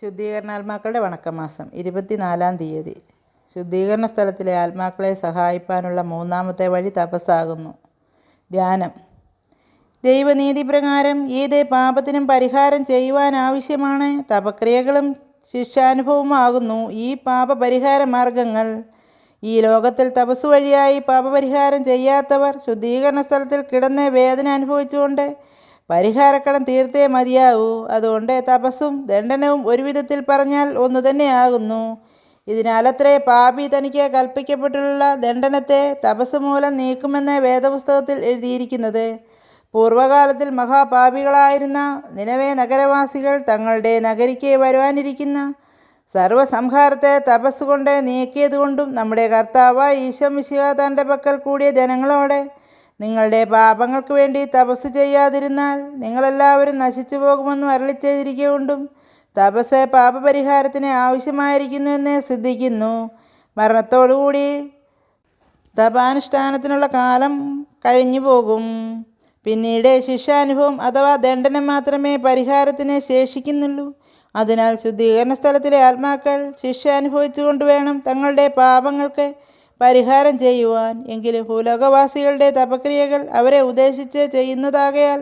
ശുദ്ധീകരണ ആത്മാക്കളുടെ വണക്കമാസം ഇരുപത്തിനാലാം തീയതി. ശുദ്ധീകരണ സ്ഥലത്തിലെ ആത്മാക്കളെ സഹായിപ്പാനുള്ള മൂന്നാമത്തെ വഴി തപസ്സാകുന്നു. ധ്യാനം. ദൈവനീതി പ്രകാരം ഏത് പാപത്തിനും പരിഹാരം ചെയ്യുവാൻ ആവശ്യമാണ്. തപക്രിയകളും ശിക്ഷാനുഭവമാകുന്നു ഈ പാപപരിഹാര മാർഗങ്ങൾ. ഈ ലോകത്തിൽ തപസ് വഴിയായി പാപപരിഹാരം ചെയ്യാത്തവർ ശുദ്ധീകരണ സ്ഥലത്തിൽ കിടന്ന് വേദന അനുഭവിച്ചുകൊണ്ട് പരിഹാരക്കടം തീർത്തേ മതിയാവൂ. അതുകൊണ്ട് തപസ്സും ദണ്ഡനവും ഒരു വിധത്തിൽ പറഞ്ഞാൽ ഒന്നു തന്നെയാകുന്നു. ഇതിനാലത്രേ പാപി തനിക്ക് കൽപ്പിക്കപ്പെട്ടുള്ള ദണ്ഡനത്തെ തപസ് മൂലം നീക്കുമെന്ന് വേദപുസ്തകത്തിൽ എഴുതിയിരിക്കുന്നത്. പൂർവകാലത്തിൽ മഹാപാപികളായിരുന്ന നിലവേ നഗരവാസികൾ തങ്ങളുടെ നഗരിക്ക് വരുവാനിരിക്കുന്ന സർവസംഹാരത്തെ തപസ് കൊണ്ട് നീക്കിയതുകൊണ്ടും നമ്മുടെ കർത്താവ് ഈശോ മിശിഹ തന്റെ പക്കൽ കൂടിയ ജനങ്ങളോടെ നിങ്ങളുടെ പാപങ്ങൾക്ക് വേണ്ടി തപസ് ചെയ്യാതിരുന്നാൽ നിങ്ങളെല്ലാവരും നശിച്ചു പോകുമെന്ന് അരളി ചെയ്തിരിക്കുകൊണ്ടും തപസ് പാപപരിഹാരത്തിന് ആവശ്യമായിരിക്കുന്നു എന്ന് സിദ്ധിക്കുന്നു. മരണത്തോടുകൂടി തപാനുഷ്ഠാനത്തിനുള്ള കാലം കഴിഞ്ഞു പോകും. പിന്നീട് ശിക്ഷാനുഭവം അഥവാ ദണ്ഡനം മാത്രമേ പരിഹാരത്തിന് ശേഷിക്കുന്നുള്ളൂ. അതിനാൽ ശുദ്ധീകരണ സ്ഥലത്തിലെ ആത്മാക്കൾ ശിക്ഷ അനുഭവിച്ചുകൊണ്ട് വേണം തങ്ങളുടെ പാപങ്ങൾക്ക് പരിഹാരം ചെയ്യുവാൻ എങ്കിലും ഭൂലോകവാസികളുടെ തപക്രിയകൾ അവരെ ഉദ്ദേശിച്ച് ചെയ്യുന്നതാകയാൽ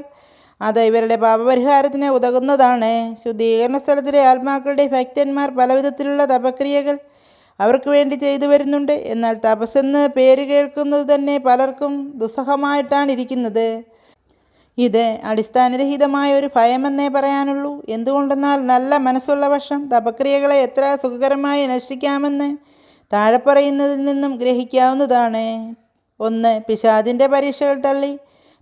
അത് ഇവരുടെ പാപപരിഹാരത്തിന് ഉതകുന്നതാണ്. ശുദ്ധീകരണ സ്ഥലത്തിലെ ആത്മാക്കളുടെ ഭക്തന്മാർ പലവിധത്തിലുള്ള തപക്രിയകൾ അവർക്ക് വേണ്ടി ചെയ്തു വരുന്നുണ്ട്. എന്നാൽ തപസ്സെന്ന് പേര് കേൾക്കുന്നത് തന്നെ പലർക്കും ദുസ്സഹമായിട്ടാണ് ഇരിക്കുന്നത്. ഇത് അടിസ്ഥാനരഹിതമായ ഒരു ഭയമെന്നേ പറയാനുള്ളൂ. എന്തുകൊണ്ടെന്നാൽ നല്ല മനസ്സുള്ള പക്ഷം തപക്രിയകളെ എത്ര സുഖകരമായി നശിക്കാമെന്ന് താഴെ പറയുന്നതിൽ നിന്നും ഗ്രഹിക്കാവുന്നതാണ്. ഒന്ന് പിശാദിന്റെ പരീക്ഷകൾ തള്ളി.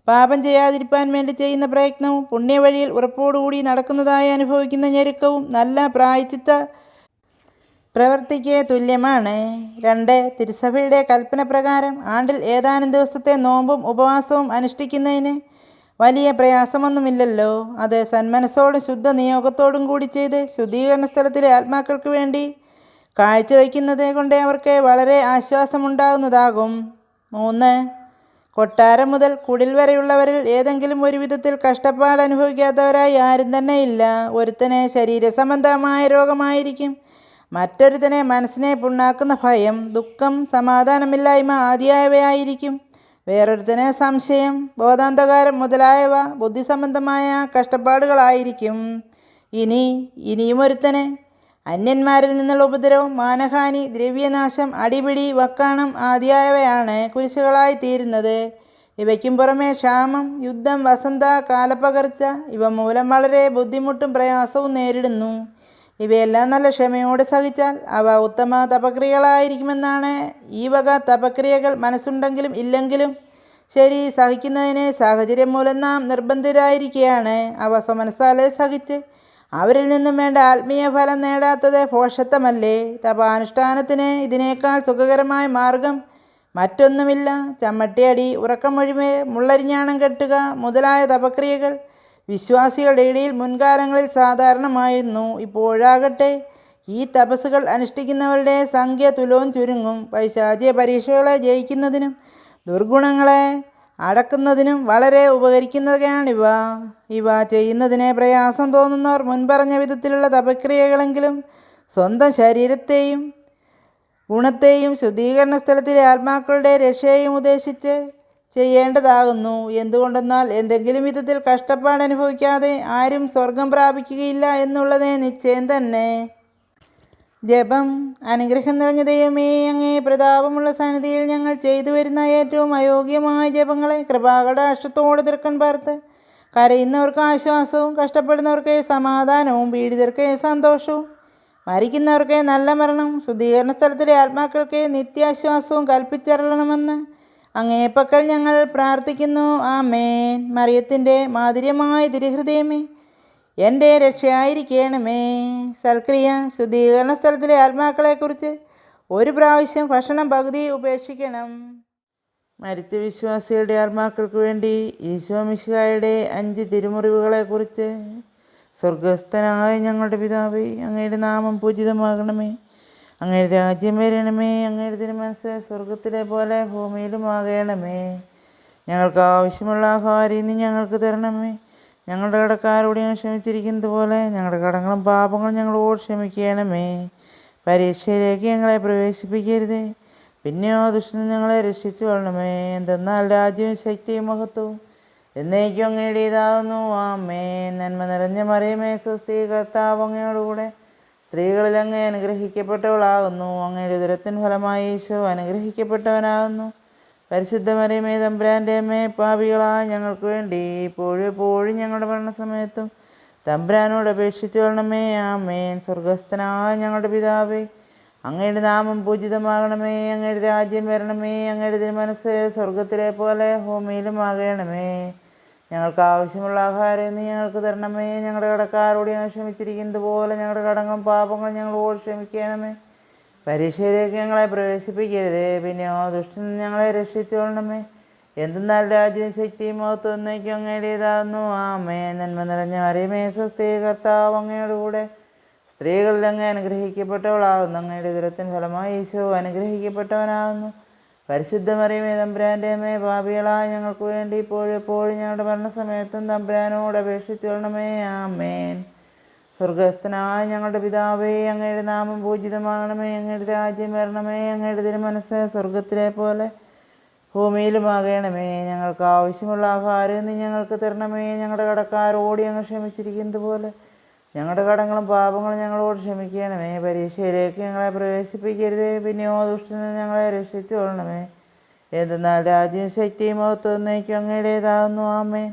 പാപം ചെയ്യാതിരിക്കാൻ വേണ്ടി ചെയ്യുന്ന പ്രയത്നവും പുണ്യവഴിയിൽ ഉറപ്പോടുകൂടി നടക്കുന്നതായി അനുഭവിക്കുന്ന ഞെരുക്കവും നല്ല പ്രായച്ചിത്ത പ്രവൃത്തിക്ക് തുല്യമാണ്. രണ്ട് തിരുസഭയുടെ കൽപ്പന പ്രകാരം ആണ്ടിൽ ഏതാനും ദിവസത്തെ നോമ്പും ഉപവാസവും അനുഷ്ഠിക്കുന്നതിന് വലിയ പ്രയാസമൊന്നുമില്ലല്ലോ. അത് സന്മനസ്സോടും ശുദ്ധ നിയോഗത്തോടും കൂടി ചെയ്ത് ശുദ്ധീകരണ സ്ഥലത്തിലെ ആത്മാക്കൾക്ക് വേണ്ടി കാഴ്ചവെക്കുന്നത് കൊണ്ട് അവർക്ക് വളരെ ആശ്വാസമുണ്ടാകുന്നതാകും. മൂന്ന് കൊട്ടാരം മുതൽ കുടിൽ വരെയുള്ളവരിൽ ഏതെങ്കിലും ഒരു വിധത്തിൽ കഷ്ടപ്പാട് അനുഭവിക്കാത്തവരായി ആരും തന്നെ ഇല്ല ഒരുത്തന് ശരീരസംബന്ധമായ രോഗമായിരിക്കും. മറ്റൊരുത്തനെ മനസ്സിനെ പുണ്ണാക്കുന്ന ഭയം ദുഃഖം സമാധാനമില്ലായ്മ ആദിയായവയായിരിക്കും. വേറൊരുത്തന് സംശയം ബോധാന്തകാരം മുതലായവ ബുദ്ധിസംബന്ധമായ കഷ്ടപ്പാടുകളായിരിക്കും. ഇനി ഇനിയും ഒരുത്തന് അന്യന്മാരിൽ നിന്നുള്ള ഉപദ്രവം മാനഹാനി ദ്രവ്യനാശം അടിപിടി വക്കാണം ആദിയായവയാണ് കുരിശുകളായി തീരുന്നത്. ഇവയ്ക്കും പുറമെ ക്ഷാമം യുദ്ധം വസന്ത കാലപ്പകർച്ച ഇവ മൂലം വളരെ ബുദ്ധിമുട്ടും പ്രയാസവും നേരിടുന്നു. ഇവയെല്ലാം നല്ല ക്ഷമയോടെ സഹിച്ചാൽ അവ ഉത്തമ തപക്രിയകളായിരിക്കുമെന്നാണ് ഈ വക തപക്രിയകൾ മനസ്സുണ്ടെങ്കിലും ഇല്ലെങ്കിലും ശരി സഹിക്കുന്നതിന് സാഹചര്യം മൂലം നാം നിർബന്ധിതരായിരിക്കുകയാണ്. അവ സ്വമനസ്സാലെ സഹിച്ച് അവരിൽ നിന്നും വേണ്ട ആത്മീയ ഫലം നേടാത്തത് ഭോഷത്വമല്ലേ തപാനുഷ്ഠാനത്തിന് ഇതിനേക്കാൾ സുഖകരമായ മാർഗം മറ്റൊന്നുമില്ല. ചമ്മട്ടിയടി ഉറക്കമൊഴിമേ മുള്ളരിഞ്ഞാണം കെട്ടുക മുതലായ തപക്രിയകൾ വിശ്വാസികളുടെ ഇടയിൽ മുൻകാലങ്ങളിൽ സാധാരണമായിരുന്നു. ഇപ്പോഴാകട്ടെ ഈ തപസ്സുകൾ അനുഷ്ഠിക്കുന്നവരുടെ സംഖ്യ തുലവും ചുരുങ്ങും. പൈശാചിയ പരീക്ഷകളെ ജയിക്കുന്നതിനും ദുർഗുണങ്ങളെ അടക്കുന്നതിനും വളരെ ഉപകരിക്കുന്നതൊക്കെയാണിവ ഇവ. ചെയ്യുന്നതിന് പ്രയാസം തോന്നുന്നവർ മുൻപറഞ്ഞ വിധത്തിലുള്ള തപക്രിയകളെങ്കിലും സ്വന്തം ശരീരത്തെയും ഗുണത്തെയും ശുദ്ധീകരണ സ്ഥലത്തിലെ ആത്മാക്കളുടെ രക്ഷയെയും ഉദ്ദേശിച്ച് ചെയ്യേണ്ടതാകുന്നു. എന്തുകൊണ്ടെന്നാൽ എന്തെങ്കിലും വിധത്തിൽ കഷ്ടപ്പാട് അനുഭവിക്കാതെ ആരും സ്വർഗം പ്രാപിക്കുകയില്ല എന്നുള്ളത് നിശ്ചയം തന്നെ. ജപം അനുഗ്രഹം നിറഞ്ഞ ദൈവമേ അങ്ങേ പ്രതാപമുള്ള സന്നിധിയിൽ ഞങ്ങൾ ചെയ്തു വരുന്ന ഏറ്റവും അയോഗ്യമായ ജപങ്ങളെ കൃപാകടാഷ്ടത്തോടെ തീർക്കൻ പാർത്ത് കരയുന്നവർക്ക് ആശ്വാസവും കഷ്ടപ്പെടുന്നവർക്ക് സമാധാനവും പീഡിതർക്ക് സന്തോഷവും മരിക്കുന്നവർക്ക് നല്ല മരണം ശുദ്ധീകരണ സ്ഥലത്തിലെ ആത്മാക്കൾക്ക് നിത്യാശ്വാസവും കൽപ്പിച്ചറിയണമെന്ന് അങ്ങേപ്പക്കൽ ഞങ്ങൾ പ്രാർത്ഥിക്കുന്നു. ആ മേൻ മറിയത്തിന്റെ മാധുര്യമായ തിരുഹൃദയമേ എന്റെ രക്ഷയായിരിക്കണമേ. സൽക്രിയ ശുദ്ധീകരണ സ്ഥലത്തിലെ ആത്മാക്കളെക്കുറിച്ച് ഒരു പ്രാവശ്യം ഭക്ഷണം പകുതി ഉപേക്ഷിക്കണം. മരിച്ച വിശ്വാസികളുടെ ആത്മാക്കൾക്ക് വേണ്ടി ഈശോ മിശിഹായുടെ അഞ്ച് തിരുമുറിവുകളെക്കുറിച്ച് സ്വർഗസ്ഥനായ ഞങ്ങളുടെ പിതാവേ അങ്ങയുടെ നാമം പൂജിതമാകണമേ. അങ്ങയുടെ രാജ്യം വരണമേ. അങ്ങയുടെ തിരുമനസ് സ്വർഗത്തിലെ പോലെ ഭൂമിയിലും ആകണമേ ഞങ്ങൾക്ക് ആവശ്യമുള്ള ആഹാരം ഇന്ന് ഞങ്ങൾക്ക് തരണമേ. ഞങ്ങളുടെ കടക്കാരോട് ഞാൻ ക്ഷമിച്ചിരിക്കുന്നത് പോലെ ഞങ്ങളുടെ കടങ്ങളും പാപങ്ങളും ഞങ്ങളോട് ക്ഷമിക്കണമേ. പരീക്ഷയിലേക്ക് ഞങ്ങളെ പ്രവേശിപ്പിക്കരുതേ. പിന്നെയോ ദുഷ്ടന് ഞങ്ങളെ രക്ഷിച്ചു കൊള്ളണമേ. എന്തെന്നാൽ രാജ്യവും ശക്തിയും മഹത്വവും എന്നേക്കും അങ്ങയുടേതാകുന്നു ആമേ നന്മ നിറഞ്ഞ മറിയമേ സ്വസ്തി കർത്താവ് അങ്ങയോടുകൂടെ സ്ത്രീകളിൽ അങ്ങ് അനുഗ്രഹിക്കപ്പെട്ടവളാകുന്നു. അങ്ങയുടെ ദുരത്തിൻ ഫലമായി ഈശോ അനുഗ്രഹിക്കപ്പെട്ടവനാകുന്നു. പരിശുദ്ധ മറിയമേ തമ്പുരാന്റെ അമ്മേ പാപികളായ ഞങ്ങൾക്ക് വേണ്ടി ഇപ്പോഴും എപ്പോഴും ഞങ്ങളുടെ മരണസമയത്തും തമ്പുരാനോട് അപേക്ഷിച്ചു കൊള്ളണമേ ആമേൻ. സ്വർഗസ്ഥനായ ഞങ്ങളുടെ പിതാവേ അങ്ങയുടെ നാമം പൂജിതമാകണമേ അങ്ങയുടെ രാജ്യം വരണമേ അങ്ങയുടെ തിരുമനസ് സ്വർഗത്തിലെ പോലെ ഭൂമിയിലും ആകണമേ ഞങ്ങൾക്ക് ആവശ്യമുള്ള ആഹാരം ഇന്ന് ഞങ്ങൾക്ക് തരണമേ ഞങ്ങളുടെ കടക്കാരോട് ഞങ്ങൾ ക്ഷമിച്ചിരിക്കുന്നത് പോലെ ഞങ്ങളുടെ കടങ്ങളും പാപങ്ങളും ഞങ്ങളോട് ക്ഷമിക്കണമേ. പരീക്ഷയിലേക്ക് ഞങ്ങളെ പ്രവേശിപ്പിക്കരുത്. പിന്നെ ഓ ദുഷ്ടൻ ഞങ്ങളെ രക്ഷിച്ചുകൊള്ളണമേ എന്തെന്നാൽ രാജ്യവും ശക്തിയും മഹത്വം എന്നേക്കും അങ്ങയുടേതാകുന്നു ആമേ നന്മ നിറഞ്ഞ അറിയമേ സ്വസ്ഥീ കർത്താവ് അങ്ങയുടെ കൂടെ. സ്ത്രീകളിൽ അങ്ങ് അനുഗ്രഹിക്കപ്പെട്ടവളാകുന്നു. അങ്ങയുടെ ദുരത്തിന് ഫലമായി ഈശോ അനുഗ്രഹിക്കപ്പെട്ടവനാകുന്നു. പരിശുദ്ധമറിയമേ തമ്പുരാന്റെ അമ്മേ പാപികളായ ഞങ്ങൾക്ക് വേണ്ടി ഇപ്പോഴും എപ്പോഴും ഞങ്ങളുടെ മരണസമയത്തും തമ്പുരാനോട് അപേക്ഷിച്ചു കൊള്ളണമേ ആമേൻ. സ്വർഗസ്ഥനായ ഞങ്ങളുടെ പിതാവേ അങ്ങയുടെ നാമം പൂജിതമാകണമേ അങ്ങയുടെ രാജ്യം വരണമേ അങ്ങയുടെ തിരുമനസ് സ്വർഗത്തിലെ പോലെ ഭൂമിയിലുമാകണമേ. ഞങ്ങൾക്ക് ആവശ്യമുള്ള ആഹാരം നീ ഞങ്ങൾക്ക് തരണമേ. ഞങ്ങളുടെ കടക്കാരോട് ഞങ്ങൾ ക്ഷമിച്ചിരിക്കുന്നത് പോലെ ഞങ്ങളുടെ കടങ്ങളും പാപങ്ങളും ഞങ്ങളോട് ക്ഷമിക്കണമേ. പരീക്ഷയിലേക്ക് ഞങ്ങളെ പ്രവേശിപ്പിക്കരുതേ. പിന്നെയോ ദുഷ്ടനെ ഞങ്ങളെ രക്ഷിച്ചു കൊള്ളണമേ എന്തെന്നാൽ രാജ്യവും ശക്തിയും മഹത്വം എന്നേക്കും അങ്ങയുടേതാകുന്നു ആമേ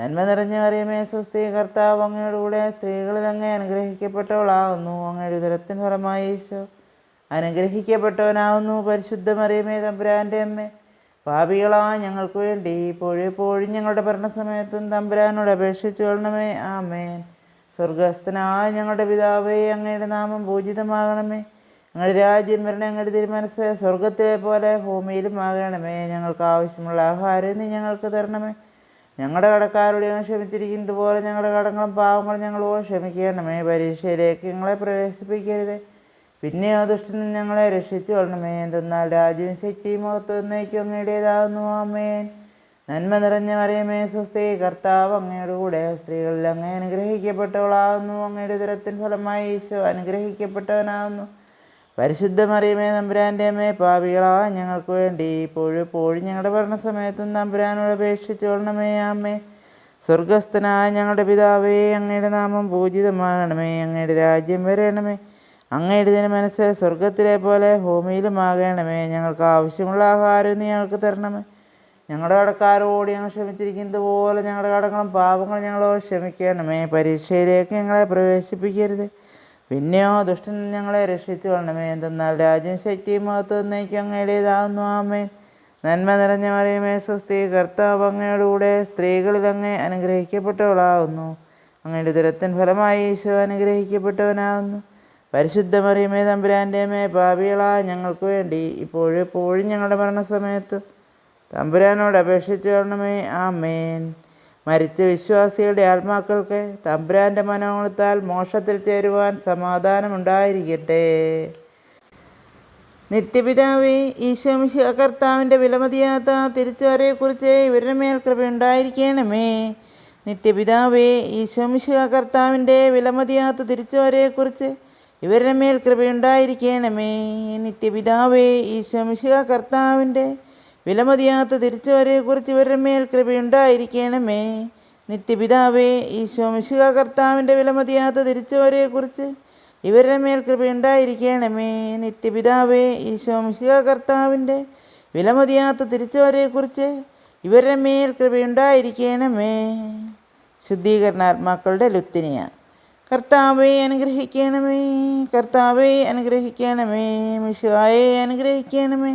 നന്മ നിറഞ്ഞ അറിയമേ സ്വസ്തി കർത്താവ് അങ്ങയുടെ കൂടെ സ്ത്രീകളിൽ അങ്ങേ അനുഗ്രഹിക്കപ്പെട്ടവളാകുന്നു അങ്ങയുടെ ഉദരത്തിന് ഫലമായി ഈശോ അനുഗ്രഹിക്കപ്പെട്ടവനാവുന്നു. പരിശുദ്ധ മറിയമേ തമ്പുരാന്റെ അമ്മ പാപികളാ ഞങ്ങൾക്ക് വേണ്ടി ഇപ്പോഴും എപ്പോഴും ഞങ്ങളുടെ ഭരണസമയത്തും തമ്പുരാനോട് അപേക്ഷിച്ചു കൊള്ളണമേ. ആമേൻ. സ്വർഗസ്ഥനായ ഞങ്ങളുടെ പിതാവേ അങ്ങയുടെ നാമം പൂജിതമാകണമേ. ഞങ്ങളുടെ രാജ്യം വരണേ ഞങ്ങളുടെ തിരുമനസ് സ്വർഗത്തിലെ പോലെ ഭൂമിയിലും ആകണമേ. ഞങ്ങൾക്ക് ആവശ്യമുള്ള ആഹാരം നീ ഞങ്ങൾക്ക് തരണമേ. ഞങ്ങളുടെ കടക്കാരോട് ഞങ്ങൾ ക്ഷമിച്ചിരിക്കുന്നത് പോലെ ഞങ്ങളുടെ കടങ്ങളും പാവങ്ങളും ഞങ്ങളോട് ക്ഷമിക്കണമേ പരീക്ഷയിലേക്ക് ഞങ്ങളെ പ്രവേശിപ്പിക്കരുത്. പിന്നെയോ ദുഷ്ടനിൽ ഞങ്ങളെ രക്ഷിച്ചു കൊള്ളണമേ. എന്തെന്നാൽ രാജ്യവും ശക്തിയും മഹത്വം എന്നേക്കും അങ്ങയുടേതാകുന്നു ആമേൻ. നന്മ നിറഞ്ഞ മറിയമേ സ്വസ്തി. കർത്താവ് അങ്ങയുടെ കൂടെ സ്ത്രീകളിൽ അങ്ങനെ അനുഗ്രഹിക്കപ്പെട്ടവളാകുന്നു അങ്ങയുടെ ദുരത്തിൻ ഫലമായി ഈശോ അനുഗ്രഹിക്കപ്പെട്ടവനാകുന്നു പരിശുദ്ധ മറിയമേ നമ്പുരാന്റെ അമ്മേ പാപികളാ ഞങ്ങൾക്ക് വേണ്ടി ഇപ്പോഴും എപ്പോഴും ഞങ്ങളുടെ ഭരണസമയത്തും നമ്പുരാനോട് അപേക്ഷിച്ചു കൊള്ളണമേ അമ്മേ സ്വർഗസ്ഥനായ ഞങ്ങളുടെ പിതാവേ അങ്ങയുടെ നാമം പൂജിതമാകണമേ അങ്ങയുടെ രാജ്യം വരണമേ. അങ്ങയുടെ ഇതിന് മനസ്സ് സ്വർഗത്തിലെ പോലെ ഭൂമിയിലും ആകണമേ ഞങ്ങൾക്ക് ആവശ്യമുള്ള ആഹാരം നീ ഞങ്ങൾക്ക് തരണമേ. ഞങ്ങളുടെ കടക്കാരോട് ഞങ്ങൾ ക്ഷമിച്ചിരിക്കുന്നത് പോലെ ഞങ്ങളുടെ കടങ്ങളും പാപങ്ങളും ഞങ്ങളോട് ക്ഷമിക്കണമേ. പരീക്ഷയിലേക്ക് ഞങ്ങളെ പ്രവേശിപ്പിക്കരുത്. പിന്നെയോ ദുഷ്ടൻ ഞങ്ങളെ രക്ഷിച്ചു കൊള്ളണമേ. എന്തെന്നാൽ രാജ്യം ശക്തിയും മഹത്വം എന്നേക്കും ആമേ നന്മ നിറഞ്ഞ മറിയമേ സ്വസ്തി. കർത്താവ് അങ്ങയുടെ കൂടെ സ്ത്രീകളിൽ അങ്ങേ അനുഗ്രഹിക്കപ്പെട്ടവളാകുന്നു അങ്ങയുടെ ദുരത്തിൻ ഫലമായി ഈശോ അനുഗ്രഹിക്കപ്പെട്ടവനാകുന്നു പരിശുദ്ധ മറിയമേ തമ്പുരാന്റെ മേ പാപികളാ ഞങ്ങൾക്ക് വേണ്ടി ഇപ്പോഴും എപ്പോഴും ഞങ്ങളുടെ മരണസമയത്ത് തമ്പുരാനോട് അപേക്ഷിച്ചു കൊള്ളണമേ. ആമേൻ. മരിച്ച വിശ്വാസികളുടെ ആത്മാക്കൾക്ക് തമ്പുരാന്റെ മനോഗുണത്താൽ മോക്ഷത്തിൽ ചേരുവാൻ സമാധാനമുണ്ടായിരിക്കട്ടെ. നിത്യപിതാവേ ഈശോമിശിഹ കർത്താവിന്റെ വിലമതിയാത്ത തിരിച്ചുവരെക്കുറിച്ച് ഇവരുടെ മേൽ കൃപയുണ്ടായിരിക്കണമേ നിത്യപിതാവേ ഈശോമിശിഹ കർത്താവിന്റെ വിലമതിയാത്ത തിരിച്ചുവരെക്കുറിച്ച് ഇവരുടെ മേൽ കൃപയുണ്ടായിരിക്കണമേ. നിത്യപിതാവേ ഈശോമിശിഹ കർത്താവിന്റെ വിലമതിയാത്ത തിരിച്ചുവരെക്കുറിച്ച് ഇവരുടെ മേൽ കൃപയുണ്ടായിരിക്കണമേ. നിത്യപിതാവേ ഈശോമിശിഹ കർത്താവിന്റെ വിലമതിയാത്ത തിരിച്ചുവരെക്കുറിച്ച് ഇവരുടെ മേൽ കൃപയുണ്ടായിരിക്കണമേ. നിത്യപിതാവേ ഈശോമിശിഹ കർത്താവിന്റെ വിലമതിയാത്ത തിരിച്ചുവരെക്കുറിച്ച് ഇവരുടെ മേൽ കൃപയുണ്ടായിരിക്കണമേ. ശുദ്ധീകരണാത്മാക്കളുടെ ലുത്തിനിയ കർത്താവെ അനുഗ്രഹിക്കണമേ കർത്താവെ അനുഗ്രഹിക്കണമേ മിശുവായേ അനുഗ്രഹിക്കണമേ.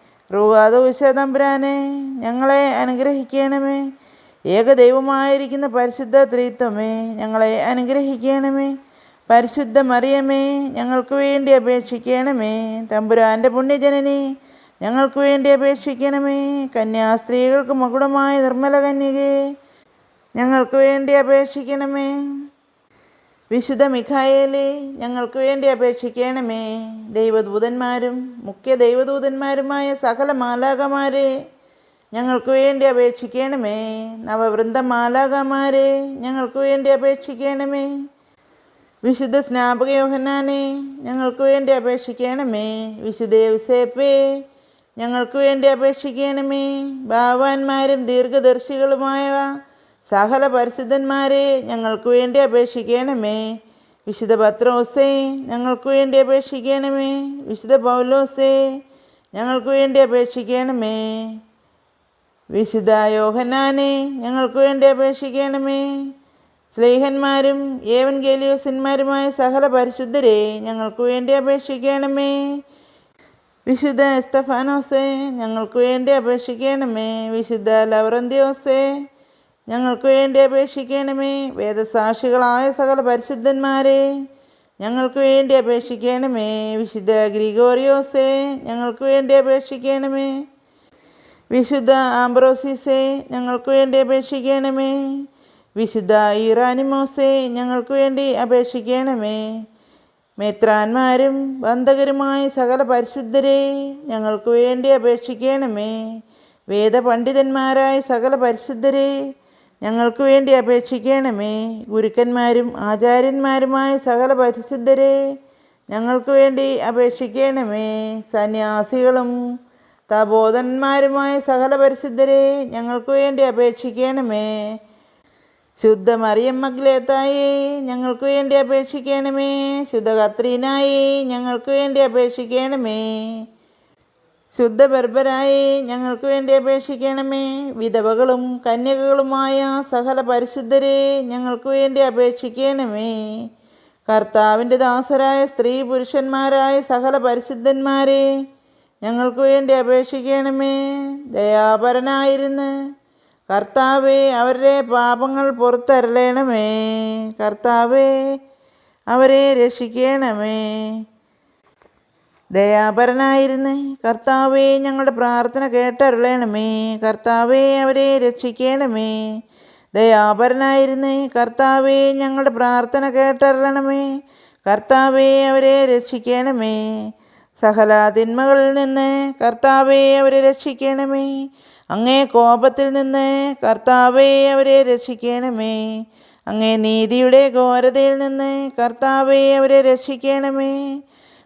റൂവാദോശ തമ്പുരാനെ ഞങ്ങളെ അനുഗ്രഹിക്കണമേ. ഏകദൈവമായിരിക്കുന്ന പരിശുദ്ധ ത്രിത്വമേ ഞങ്ങളെ അനുഗ്രഹിക്കണമേ. പരിശുദ്ധ മറിയമേ ഞങ്ങൾക്ക് വേണ്ടി അപേക്ഷിക്കണമേ. തമ്പുരാന്റെ പുണ്യജനനെ ഞങ്ങൾക്ക് വേണ്ടി അപേക്ഷിക്കണമേ. കന്യാസ്ത്രീകൾക്ക് മകുടമായ നിർമ്മല കന്യകേ ഞങ്ങൾക്ക് വേണ്ടി അപേക്ഷിക്കണമേ. വിശുദ്ധ മിഖായേലേ ഞങ്ങൾക്ക് വേണ്ടി അപേക്ഷിക്കണമേ. ദൈവദൂതന്മാരും മുഖ്യ ദൈവദൂതന്മാരുമായ സകല മാലാകമാരെ ഞങ്ങൾക്ക് വേണ്ടി അപേക്ഷിക്കണമേ. നവവൃന്ദ മാലാകമാരെ ഞങ്ങൾക്ക് വേണ്ടി അപേക്ഷിക്കണമേ. വിശുദ്ധ സ്നാപക യോഹനാനെ ഞങ്ങൾക്ക് വേണ്ടി അപേക്ഷിക്കണമേ. വിശുദ്ധ യൗസേപ്പേ ഞങ്ങൾക്ക് വേണ്ടി അപേക്ഷിക്കണമേ. ഭാവാന്മാരും ദീർഘദർശികളുമായ സകല പരിശുദ്ധന്മാരെ ഞങ്ങൾക്ക് വേണ്ടി അപേക്ഷിക്കണമേ. വിശുദ്ധ പത്രോസേ ഞങ്ങൾക്ക് വേണ്ടി അപേക്ഷിക്കണമേ. വിശുദ്ധ പൗലോസേ ഞങ്ങൾക്ക് വേണ്ടി അപേക്ഷിക്കണമേ. വിശുദ്ധ യോഹനാനെ ഞങ്ങൾക്ക് വേണ്ടി അപേക്ഷിക്കണമേ. സ്ലേഹന്മാരും ഏവൻ ഗേലിയോസന്മാരുമായ സകല പരിശുദ്ധരെ ഞങ്ങൾക്ക് വേണ്ടി അപേക്ഷിക്കണമേ. വിശുദ്ധ എസ്തഫാനോസേ ഞങ്ങൾക്ക് വേണ്ടി അപേക്ഷിക്കണമേ. വിശുദ്ധ ലവറന്തിയോസേ ഞങ്ങൾക്ക് വേണ്ടി അപേക്ഷിക്കണമേ. വേദസാക്ഷികളായ സകല പരിശുദ്ധന്മാരെ ഞങ്ങൾക്ക് വേണ്ടി അപേക്ഷിക്കണമേ. വിശുദ്ധ ഗ്രിഗോറിയോസേ ഞങ്ങൾക്ക് വേണ്ടി അപേക്ഷിക്കണമേ. വിശുദ്ധ ആംബ്രോസിസേ ഞങ്ങൾക്ക് വേണ്ടി അപേക്ഷിക്കണമേ. വിശുദ്ധ ഇറാനിമോസേ ഞങ്ങൾക്ക് വേണ്ടി അപേക്ഷിക്കണമേ. മേത്രാന്മാരും വന്ദകരുമായ സകല പരിശുദ്ധരെ ഞങ്ങൾക്ക് വേണ്ടി അപേക്ഷിക്കണമേ. വേദപണ്ഡിതന്മാരായ സകല പരിശുദ്ധരെ ഞങ്ങൾക്ക് വേണ്ടി അപേക്ഷിക്കണമേ. ഗുരുക്കന്മാരും ആചാര്യന്മാരുമായ സകല പരിശുദ്ധരെ ഞങ്ങൾക്ക് വേണ്ടി അപേക്ഷിക്കണമേ. സന്യാസികളും തബോധന്മാരുമായ സകല പരിശുദ്ധരെ ഞങ്ങൾക്ക് വേണ്ടി അപേക്ഷിക്കണമേ. ശുദ്ധ മറിയം മഗ്ലേത്തായി ഞങ്ങൾക്ക് വേണ്ടി അപേക്ഷിക്കണമേ. ശുദ്ധ കത്രീനായി ഞങ്ങൾക്ക് വേണ്ടി അപേക്ഷിക്കണമേ. ശുദ്ധ ബർബരായി ഞങ്ങൾക്ക് വേണ്ടി അപേക്ഷിക്കണമേ. വിധവകളും കന്യകകളുമായ സകല പരിശുദ്ധരെ ഞങ്ങൾക്ക് വേണ്ടി അപേക്ഷിക്കണമേ. കർത്താവിന്റെ ദാസരായ സ്ത്രീ പുരുഷന്മാരായ സകല പരിശുദ്ധന്മാരെ ഞങ്ങൾക്ക് വേണ്ടി അപേക്ഷിക്കണമേ. ദയാപരനായിരുന്ന് കർത്താവെ അവരുടെ പാപങ്ങൾ പുറത്തരളണമേ. കർത്താവെ അവരെ രക്ഷിക്കണമേ. ദയാപരനായിരുന്ന്. കർത്താവേ ഞങ്ങളുടെ പ്രാർത്ഥന കേട്ടരുളയണമേ കർത്താവേ അവരെ രക്ഷിക്കണമേ. ദയാപരനായിരുന്ന്. കർത്താവേ ഞങ്ങളുടെ പ്രാർത്ഥന കേട്ടരുളണമേ. കർത്താവേ അവരെ രക്ഷിക്കണമേ. സകല തിന്മകളിൽ നിന്ന് കർത്താവെ അവരെ രക്ഷിക്കണമേ. അങ്ങേ കോപത്തിൽ നിന്ന് കർത്താവെ അവരെ രക്ഷിക്കണമേ. അങ്ങേ നീതിയുടെ ഘോരതയിൽ നിന്ന് കർത്താവെ അവരെ രക്ഷിക്കണമേ.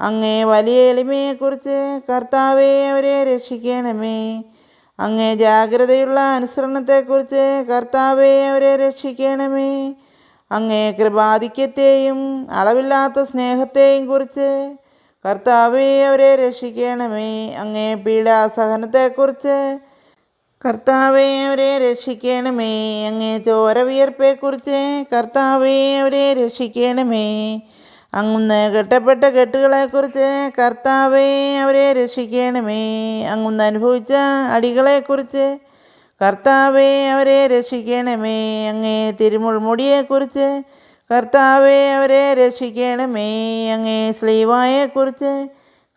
അങ്ങേ വലിയ എളിമയെക്കുറിച്ച് കർത്താവെ അവരെ രക്ഷിക്കണമേ. അങ്ങേ ജാഗ്രതയുള്ള അനുസരണത്തെക്കുറിച്ച് കർത്താവെ അവരെ രക്ഷിക്കണമേ. അങ്ങേ കൃപാധിക്യത്തെയും അളവില്ലാത്ത സ്നേഹത്തെയും കുറിച്ച് കർത്താവെ അവരെ രക്ഷിക്കണമേ. അങ്ങേ പീഡാസഹനത്തെക്കുറിച്ച് കർത്താവെ അവരെ രക്ഷിക്കണമേ. അങ്ങേ ചോരവിയർപ്പെക്കുറിച്ച് കർത്താവെ അവരെ രക്ഷിക്കണമേ. അങ്ങുന്ന് കെട്ടപ്പെട്ട കെട്ടുകളെക്കുറിച്ച് കർത്താവേ അവരെ രക്ഷിക്കണമേ. അങ്ങുന്ന് അനുഭവിച്ച അടികളെക്കുറിച്ച് കർത്താവേ അവരെ രക്ഷിക്കണമേ. അങ്ങേ തിരുമുൾമുടിയെക്കുറിച്ച് കർത്താവെ അവരെ രക്ഷിക്കണമേ. അങ്ങേ സ്ലീവായെക്കുറിച്ച്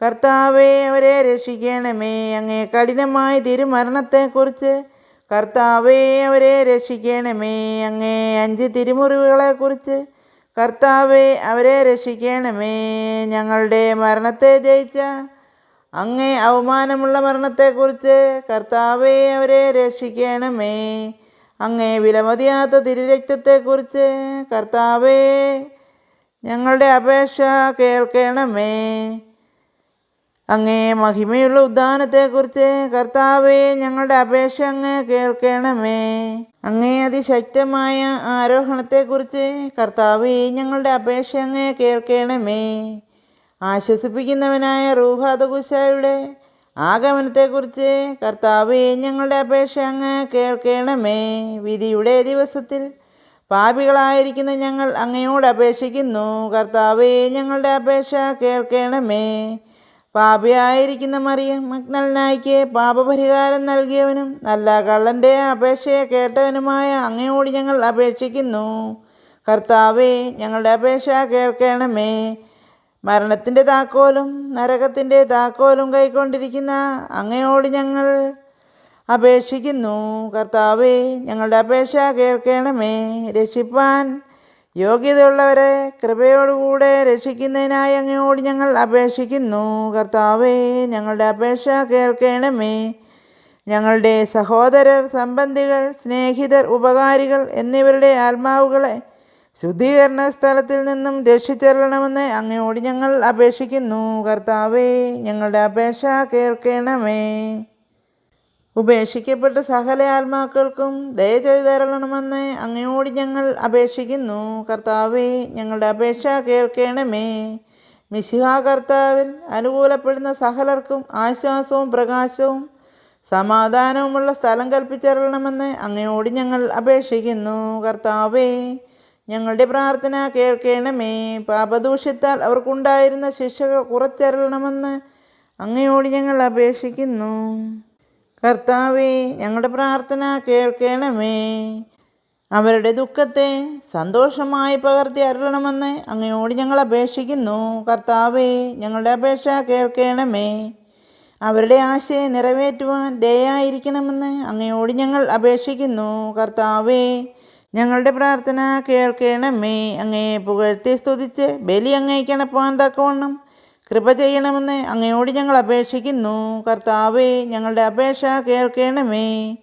കർത്താവെ അവരെ രക്ഷിക്കണമേ. അങ്ങേ കഠിനമായ തിരുമരണത്തെക്കുറിച്ച് കർത്താവെ അവരെ രക്ഷിക്കണമേ. അങ്ങേ അഞ്ച് തിരുമുറിവുകളെക്കുറിച്ച് കർത്താവെ അവരെ രക്ഷിക്കണമേ. ഞങ്ങളുടെ മരണത്തെ ജയിച്ച അങ്ങേ അവമാനമുള്ള മരണത്തെക്കുറിച്ച് കർത്താവെ അവരെ രക്ഷിക്കണമേ. അങ്ങേ വിലമതിയാത്ത തിരുരക്തത്തെക്കുറിച്ച് കർത്താവേ ഞങ്ങളുടെ അപേക്ഷ കേൾക്കണമേ. അങ്ങേ മഹിമയുള്ള ഉദ്ധാനത്തെക്കുറിച്ച് കർത്താവെ ഞങ്ങളുടെ അപേക്ഷ അങ്ങ് കേൾക്കണമേ. അങ്ങേ അതിശക്തമായ ആരോഹണത്തെക്കുറിച്ച് കർത്താവെ ഞങ്ങളുടെ അപേക്ഷ അങ്ങ് കേൾക്കണമേ. ആശ്വസിപ്പിക്കുന്നവനായ റൂഹാദകുശായുടെ ആഗമനത്തെക്കുറിച്ച് കർത്താവെ ഞങ്ങളുടെ അപേക്ഷ അങ്ങ് കേൾക്കണമേ. വിധിയുടെ ദിവസത്തിൽ പാപികളായിരിക്കുന്ന ഞങ്ങൾ അങ്ങയോട് അപേക്ഷിക്കുന്നു. കർത്താവെ ഞങ്ങളുടെ അപേക്ഷ കേൾക്കണമേ. പാപിയായിരിക്കുന്ന മറിയം മഗ്നലനായിക്ക് പാപപരിഹാരം നൽകിയവനും നല്ല കള്ളന്റെ അപേക്ഷയെ കേട്ടവനുമായ അങ്ങയോട് ഞങ്ങൾ അപേക്ഷിക്കുന്നു. കർത്താവേ ഞങ്ങളുടെ അപേക്ഷ കേൾക്കണമേ. മരണത്തിന്റെ താക്കോലും നരകത്തിന്റെ താക്കോലും കൈക്കൊണ്ടിരിക്കുന്ന അങ്ങയോട് ഞങ്ങൾ അപേക്ഷിക്കുന്നു. കർത്താവേ ഞങ്ങളുടെ അപേക്ഷ കേൾക്കണമേ. രക്ഷിപ്പാൻ യോഗ്യതയുള്ളവരെ കൃപയോടുകൂടെ രക്ഷിക്കുന്നതിനായി അങ്ങയോട് ഞങ്ങൾ അപേക്ഷിക്കുന്നു. കർത്താവേ ഞങ്ങളുടെ അപേക്ഷ കേൾക്കണമേ. ഞങ്ങളുടെ സഹോദരർ സംബന്ധികൾ സ്നേഹിതർ ഉപകാരികൾ എന്നിവരുടെ ആത്മാവുകളെ ശുദ്ധീകരണ സ്ഥലത്തിൽ നിന്നും രക്ഷിച്ചെല്ലണമെന്ന് അങ്ങയോട് ഞങ്ങൾ അപേക്ഷിക്കുന്നു. കർത്താവേ ഞങ്ങളുടെ അപേക്ഷ കേൾക്കണമേ. ഉപേക്ഷിക്കപ്പെട്ട സകല ആത്മാക്കൾക്കും ദയ ചെയ്തു തരണമെന്ന് അങ്ങയോട് ഞങ്ങൾ അപേക്ഷിക്കുന്നു. കർത്താവേ ഞങ്ങളുടെ അപേക്ഷ കേൾക്കണമേ. മിശിഹാ കർത്താവിൽ അനുകൂലപ്പെടുന്ന സകലർക്കും ആശ്വാസവും പ്രകാശവും സമാധാനവുമുള്ള സ്ഥലം കൽപ്പിച്ചറിയണമെന്ന് അങ്ങയോട് ഞങ്ങൾ അപേക്ഷിക്കുന്നു. കർത്താവേ ഞങ്ങളുടെ പ്രാർത്ഥന കേൾക്കണമേ. പാപദൂഷ്യത്താൽ അവർക്കുണ്ടായിരുന്ന ശിക്ഷകൾ കുറച്ചറിയണമെന്ന് അങ്ങയോട് ഞങ്ങൾ അപേക്ഷിക്കുന്നു. കർത്താവേ ഞങ്ങളുടെ പ്രാർത്ഥന കേൾക്കണമേ. അവരുടെ ദുഃഖത്തെ സന്തോഷമായി പകർത്തി അരുളണമെന്ന് അങ്ങയോട് ഞങ്ങൾ അപേക്ഷിക്കുന്നു. കർത്താവേ ഞങ്ങളുടെ അപേക്ഷ കേൾക്കണമേ. അവരുടെ ആശയെ നിറവേറ്റുവാൻ ദയായിരിക്കണമെന്ന് അങ്ങയോട് ഞങ്ങൾ അപേക്ഷിക്കുന്നു. കർത്താവേ ഞങ്ങളുടെ പ്രാർത്ഥന കേൾക്കണമേ. അങ്ങയെ പുകഴ്ത്തി സ്തുതിച്ച് ബലി അങ്ങേക്കണപ്പാൻ തക്കവണ്ണം കൃപ ചെയ്യണമെന്ന് അങ്ങയോട് ഞങ്ങൾ അപേക്ഷിക്കുന്നു. കർത്താവേ ഞങ്ങളുടെ അപേക്ഷ കേൾക്കണമേ.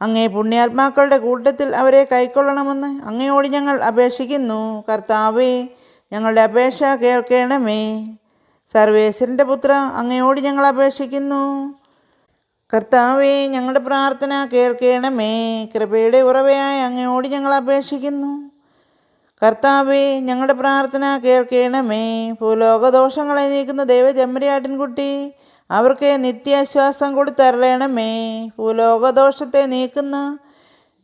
അങ്ങേ പുണ്യാത്മാക്കളുടെ കൂട്ടത്തിൽ അവരെ കൈക്കൊള്ളണമെന്ന് അങ്ങയോട് ഞങ്ങൾ അപേക്ഷിക്കുന്നു. കർത്താവേ ഞങ്ങളുടെ അപേക്ഷ കേൾക്കണമേ. സർവേശ്വരന്റെ പുത്ര അങ്ങയോട് ഞങ്ങൾ അപേക്ഷിക്കുന്നു. കർത്താവേ ഞങ്ങളുടെ പ്രാർത്ഥന കേൾക്കണമേ. കൃപയുടെ ഉറവയായി അങ്ങയോട് ഞങ്ങൾ അപേക്ഷിക്കുന്നു. കർത്താവേ ഞങ്ങളുടെ പ്രാർത്ഥന കേൾക്കണമേ. ഭൂലോകദോഷങ്ങളെ നീക്കുന്ന ദൈവചമ്മരിയാട്ടിൻകുട്ടി അവർക്ക് നിത്യാശ്വാസം കൊടുത്തരളയണമേ ഭൂലോകദോഷത്തെ നീക്കുന്ന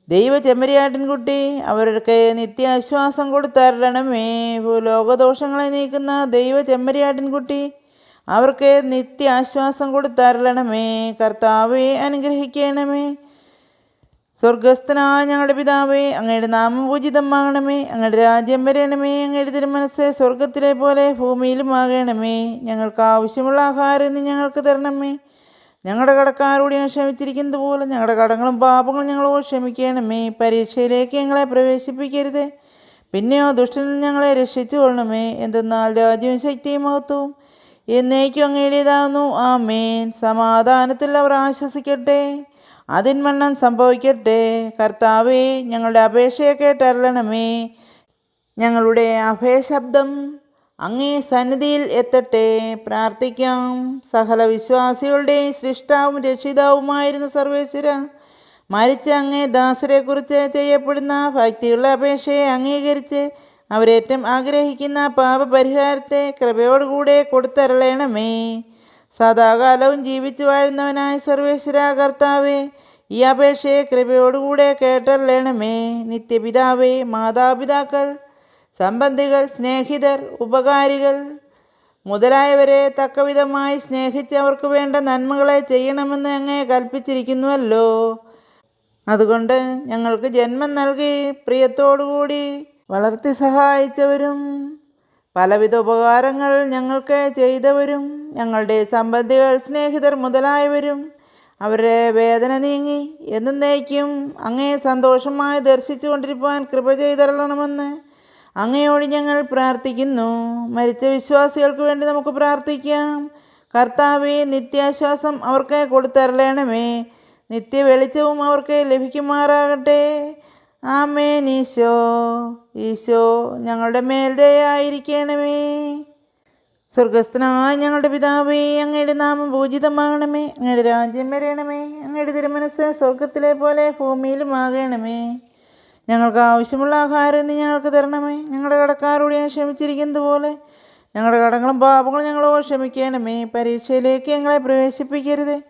ദൈവ ചെമ്മരിയാട്ടിൻകുട്ടി അവർക്ക് നിത്യാശ്വാസം കൊടുത്തരളണമേ. ഭൂലോകദോഷങ്ങളെ നീക്കുന്ന ദൈവ ചെമ്മരിയാട്ടിൻകുട്ടി അവർക്ക് നിത്യാശ്വാസം കൊടുത്തരളണമേ. കർത്താവെ അനുഗ്രഹിക്കണമേ. സ്വർഗസ്ഥനായ ഞങ്ങളുടെ പിതാവേ അങ്ങയുടെ നാമം പൂജിതമാകണമേ അങ്ങയുടെ രാജ്യം വരണമേ അങ്ങയുടെ തിരുമനസ് സ്വർഗത്തിലെ പോലെ ഭൂമിയിലും ആകണമേ ഞങ്ങൾക്ക് ആവശ്യമുള്ള ആഹാരം ഇന്ന് ഞങ്ങൾക്ക് തരണമേ. ഞങ്ങളുടെ കടക്കാരോട് ഞാൻ ക്ഷമിച്ചിരിക്കുന്നത് പോലെ ഞങ്ങളുടെ കടങ്ങളും പാപങ്ങളും ഞങ്ങളോട് ക്ഷമിക്കണമേ. പരീക്ഷയിലേക്ക് ഞങ്ങളെ പ്രവേശിപ്പിക്കരുത്. പിന്നെയോ ദുഷ്ടനിൽ ഞങ്ങളെ രക്ഷിച്ചു കൊള്ളണമേ എന്തെന്നാൽ രാജ്യവും ശക്തിയും മഹത്വവും എന്നേക്കും അങ്ങയുടേതാകുന്നു ആ മേൻ സമാധാനത്തിൽ അവർ ആശ്വസിക്കട്ടെ. അതിൻവണ്ണം സംഭവിക്കട്ടെ. കർത്താവേ ഞങ്ങളുടെ അപേക്ഷയെ കേട്ടരളണമേ ഞങ്ങളുടെ അഭയശബ്ദം അങ്ങേ സന്നിധിയിൽ എത്തട്ടെ. പ്രാർത്ഥിക്കാം. സകല വിശ്വാസികളുടെയും സൃഷ്ടാവും രക്ഷിതാവുമായിരുന്ന സർവേശ്വര മരിച്ച അങ്ങേ ദാസരെക്കുറിച്ച് ചെയ്യപ്പെടുന്ന ഭക്തിയുള്ള അപേക്ഷയെ അംഗീകരിച്ച് അവരേറ്റം ആഗ്രഹിക്കുന്ന പാപപരിഹാരത്തെ കൃപയോടുകൂടെ കൊടുത്തരളയണമേ സദാകാലവും ജീവിച്ചു വാഴുന്നവനായ സർവേശ്വര കർത്താവേ ഈ അപേക്ഷയെ കൃപയോടുകൂടെ കേട്ടല്ലേണമേ നിത്യപിതാവേ മാതാപിതാക്കൾ സംബന്ധികൾ സ്നേഹിതർ ഉപകാരികൾ മുതലായവരെ തക്കവിധമായി സ്നേഹിച്ച് അവർക്ക് വേണ്ട നന്മകളെ ചെയ്യണമെന്ന് അങ്ങേ കൽപ്പിച്ചിരിക്കുന്നുവല്ലോ. അതുകൊണ്ട് ഞങ്ങൾക്ക് ജന്മം നൽകി പ്രിയത്തോടുകൂടി വളർത്തി സഹായിച്ചവരും പലവിധ ഉപകാരങ്ങൾ ഞങ്ങൾക്ക് ചെയ്തവരും ഞങ്ങളുടെ സംബന്ധികൾ സ്നേഹിതർ മുതലായവരും അവരുടെ വേദന നീങ്ങി എന്നേക്കും അങ്ങേ സന്തോഷമായി ദർശിച്ചു കൊണ്ടിരിക്കുവാൻ കൃപ ചെയ്തരണമെന്ന് അങ്ങയോട് ഞങ്ങൾ പ്രാർത്ഥിക്കുന്നു. മരിച്ച വിശ്വാസികൾക്ക് വേണ്ടി നമുക്ക് പ്രാർത്ഥിക്കാം. കർത്താവെ നിത്യാശ്വാസം അവർക്ക് കൊടുത്തരളണമേ. നിത്യ വെളിച്ചവും അവർക്ക് ലഭിക്കുമാറാകട്ടെ. ആമേൻ ഈശോ ഈശോ ഞങ്ങളുടെ മേൽദയായിരിക്കണമേ സ്വർഗസ്ഥനായ ഞങ്ങളുടെ പിതാവേ അങ്ങയുടെ നാമം പൂജിതമാകണമേ. അങ്ങയുടെ രാജ്യം വരണമേ. അങ്ങയുടെ തിരുമനസ് സ്വർഗത്തിലെ പോലെ ഭൂമിയിലും ആകണമേ. ഞങ്ങൾക്ക് ആവശ്യമുള്ള ആഹാരം നീ ഞങ്ങൾക്ക് തരണമേ. ഞങ്ങളുടെ കടക്കാരോട് ഞാൻ ക്ഷമിച്ചിരിക്കുന്നത് പോലെ ഞങ്ങളുടെ കടങ്ങളും പാപങ്ങളും ഞങ്ങളോട് ക്ഷമിക്കണമേ. പരീക്ഷയിലേക്ക് ഞങ്ങളെ പ്രവേശിപ്പിക്കരുത്.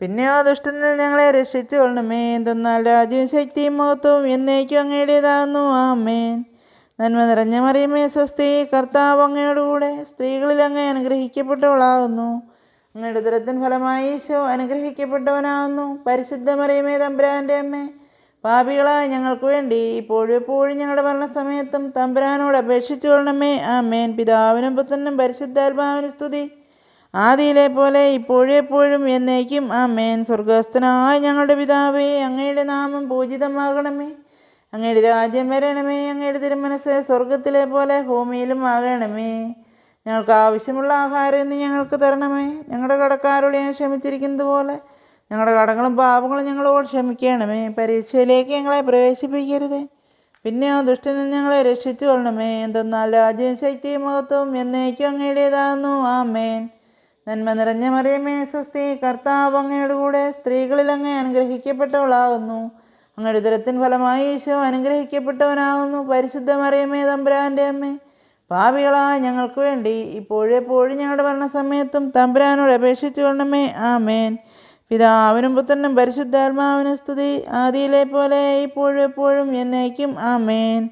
പിന്നെ ആ ദുഷ്ടനിൽ ഞങ്ങളെ രക്ഷിച്ചു കൊള്ളണമേ എന്തെന്നാൽ രാജ്യവും ശക്തിയും മഹത്വവും എന്നേക്കും അങ്ങയുടേതാകുന്നു. ആമേൻ. നന്മ നിറഞ്ഞ മറിയമേ സ്വസ്തി. കർത്താവ് അങ്ങയോടുകൂടെ സ്ത്രീകളിൽ അങ്ങ് അനുഗ്രഹിക്കപ്പെട്ടവളാകുന്നു. അങ്ങയുടെ ദുരത്തിൻ ഫലമായി ഈശോ അനുഗ്രഹിക്കപ്പെട്ടവനാകുന്നു. പരിശുദ്ധ മറിയമേ തമ്പുരാന്റെ അമ്മേ. പാപികളായ ഞങ്ങൾക്ക് വേണ്ടി ഇപ്പോഴും എപ്പോഴും ഞങ്ങളുടെ മരണസമയത്തും തമ്പുരാനോട് അപേക്ഷിച്ചു കൊള്ളണമേ ആമേൻ. പിതാവിനും പുത്രനും പരിശുദ്ധാത്മാവിന് സ്തുതി. ആദിയിലെ പോലെ ഇപ്പോഴെപ്പോഴും എന്നേക്കും ആ മേൻ സ്വർഗസ്ഥനായ ഞങ്ങളുടെ പിതാവേ അങ്ങയുടെ നാമം പൂജിതമാകണമേ. അങ്ങയുടെ രാജ്യം വരണമേ അങ്ങയുടെ തിരുമനസ് സ്വർഗത്തിലെ പോലെ ഭൂമിയിലും ആകണമേ. ഞങ്ങൾക്ക് ആവശ്യമുള്ള ആഹാരം ഇന്ന് ഞങ്ങൾക്ക് തരണമേ. ഞങ്ങളുടെ കടക്കാരോട് ഞാൻ ക്ഷമിച്ചിരിക്കുന്നത് പോലെ ഞങ്ങളുടെ കടങ്ങളും പാപങ്ങളും ഞങ്ങളോട് ക്ഷമിക്കണമേ. പരീക്ഷയിലേക്ക് ഞങ്ങളെ പ്രവേശിപ്പിക്കരുത്. പിന്നെ ആ ദുഷ്ടനിൽ ഞങ്ങളെ രക്ഷിച്ചു കൊള്ളണമേ എന്തെന്നാൽ രാജ്യവും ശക്തിയും മഹത്വം എന്നേക്കും അങ്ങയുടേതാകുന്നു. ആമേൻ. നന്മ നിറഞ്ഞ മറിയമേ സ്വസ്തി. കർത്താവ് അങ്ങയുടെ കൂടെ സ്ത്രീകളിൽ അങ്ങ് അനുഗ്രഹിക്കപ്പെട്ടവളാകുന്നു. അങ്ങയുടെ ഉദരത്തിൻ ഫലമായി ഈശോ അനുഗ്രഹിക്കപ്പെട്ടവനാകുന്നു. പരിശുദ്ധ മറിയമേ തമ്പുരാന്റെ അമ്മേ. പാപികളായ ഞങ്ങൾക്ക് വേണ്ടി ഇപ്പോഴെപ്പോഴും ഞങ്ങളുടെ മരണസമയത്തും തമ്പുരാനോട് അപേക്ഷിച്ചു കൊള്ളണമേ. ആമേൻ. പിതാവിനും പുത്രനും പരിശുദ്ധാത്മാവിനും സ്തുതി. ആദിയിലെ പോലെ ഇപ്പോഴും എപ്പോഴും എന്നേക്കും ആമേൻ.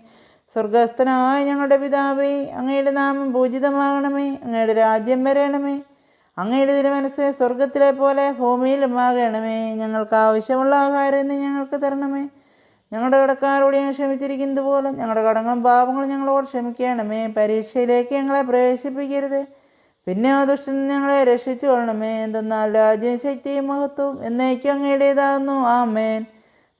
സ്വർഗസ്ഥനായ ഞങ്ങളുടെ പിതാവേ അങ്ങയുടെ നാമം പൂജിതമാകണമേ. അങ്ങയുടെ രാജ്യം വരണമേ. അങ്ങയുടെ തിരുമനസ് സ്വർഗത്തിലെ പോലെ ഭൂമിയിലുമാകണമേ. ഞങ്ങൾക്ക് ആവശ്യമുള്ള ആഹാരം ഇന്ന് ഞങ്ങൾക്ക് തരണമേ. ഞങ്ങളുടെ കടക്കാരോട് ഞങ്ങൾ ക്ഷമിച്ചിരിക്കുന്നത് പോലെ ഞങ്ങളുടെ കടങ്ങളും പാപങ്ങളും ഞങ്ങളോട് ക്ഷമിക്കണമേ. പരീക്ഷയിലേക്ക് ഞങ്ങളെ പ്രവേശിപ്പിക്കരുത്. പിന്നെ ദുഷ്ടൻ ഞങ്ങളെ രക്ഷിച്ചു കൊള്ളണമേ. എന്തെന്നാൽ രാജ്യവും ശക്തിയും മഹത്വം എന്നേക്കും അങ്ങയുടേതാകുന്നു. ആമേൻ.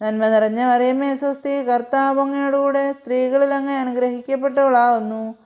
നന്മ നിറഞ്ഞ അറിയമേ സ്വസ്തി കർത്താവ് അങ്ങയോടുകൂടെ സ്ത്രീകളിൽ അങ്ങ് അനുഗ്രഹിക്കപ്പെട്ടവളാകുന്നു.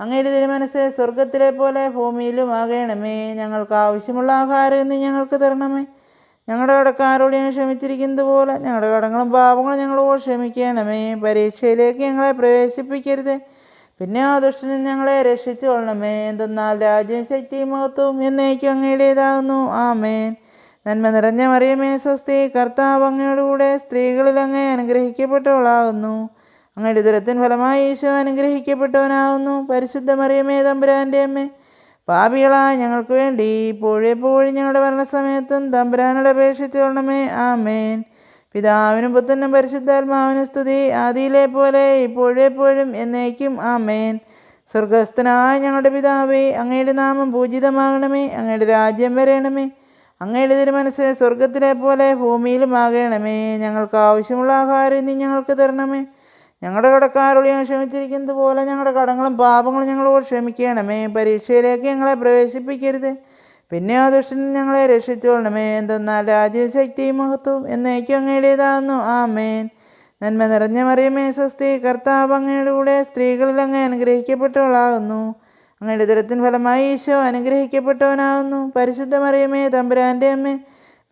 അങ്ങയുടെ തിരുമനസ് സ്വർഗത്തിലെ പോലെ ഭൂമിയിലും ആകണമേ. ഞങ്ങൾക്ക് ആവശ്യമുള്ള ആഹാരം ഇന്ന് ഞങ്ങൾക്ക് തരണമേ. ഞങ്ങളുടെ കടക്കാരോട് ഞങ്ങൾ ക്ഷമിച്ചിരിക്കുന്നത് പോലെ ഞങ്ങളുടെ കടങ്ങളും പാപങ്ങളും ഞങ്ങളോട് ക്ഷമിക്കണമേ. പരീക്ഷയിലേക്ക് ഞങ്ങളെ പ്രവേശിപ്പിക്കരുത്. പിന്നെ ആ ദുഷ്ടനും ഞങ്ങളെ രക്ഷിച്ചു കൊള്ളണമേ എന്തെന്നാൽ രാജ്യം ശക്തിയും മഹത്വവും എന്നേക്കും അങ്ങയുടേതാകുന്നു. ആമേൻ. നന്മ നിറഞ്ഞ മറിയമേ സ്വസ്തി. കർത്താവ് അങ്ങയോടുകൂടെ സ്ത്രീകളിൽ അങ്ങേ അനുഗ്രഹിക്കപ്പെട്ടവളാകുന്നു. അങ്ങയുടെ ദുരത്തിൻ ഫലമായി ഈശോ അനുഗ്രഹിക്കപ്പെട്ടവനാവുന്നു. പരിശുദ്ധ മറിയമേ തമ്പുരാന്റെ അമ്മേ. പാപികളായ ഞങ്ങൾക്ക് വേണ്ടി ഇപ്പോഴെപ്പോഴും ഞങ്ങളുടെ മരണസമയത്തും തമ്പുരാനോട് അപേക്ഷിച്ചു കൊള്ളണമേ. ആമേൻ. പിതാവിനും പുത്തനും പരിശുദ്ധാത്മാവിനും സ്തുതി. ആദിയിലെ പോലെ ഇപ്പോഴെപ്പോഴും എന്നേക്കും. ആമേൻ. സ്വർഗസ്ഥനായ ഞങ്ങളുടെ പിതാവേ അങ്ങയുടെ നാമം പൂജിതമാകണമേ. അങ്ങയുടെ രാജ്യം വരയണമേ അങ്ങയുടെ തിരുമനസ് സ്വർഗത്തിലെ പോലെ ഭൂമിയിലും ആകണമേ ഞങ്ങൾക്ക് ആവശ്യമുള്ള ആഹാരം ഇനി ഞങ്ങൾക്ക് തരണമേ. ഞങ്ങളുടെ കടക്കാരോട് ഞങ്ങൾ ക്ഷമിച്ചിരിക്കുന്നത് പോലെ ഞങ്ങളുടെ കടങ്ങളും പാപങ്ങളും ഞങ്ങളോട് ക്ഷമിക്കണമേ. പരീക്ഷയിലേക്ക് ഞങ്ങളെ പ്രവേശിപ്പിക്കരുത്. പിന്നെ ആ ദുഷ്ടൻ ഞങ്ങളെ രക്ഷിച്ചോളണമേ. എന്തെന്നാൽ രാജ്യവും ശക്തിയും മഹത്വവും എന്നേക്കും അങ്ങയുടേതാകുന്നു മേൻ നന്മ നിറഞ്ഞ മറിയമേ സ്വസ്തി. കർത്താവ് അങ്ങയുടെ കൂടെ സ്ത്രീകളിൽ അങ്ങ് അനുഗ്രഹിക്കപ്പെട്ടവളാകുന്നു. അങ്ങയുടെ ദരത്തിൻ ഫലമായി ഈശോ അനുഗ്രഹിക്കപ്പെട്ടവനാകുന്നു. പരിശുദ്ധ മറിയമേ തമ്പുരാന്റെ അമ്മേ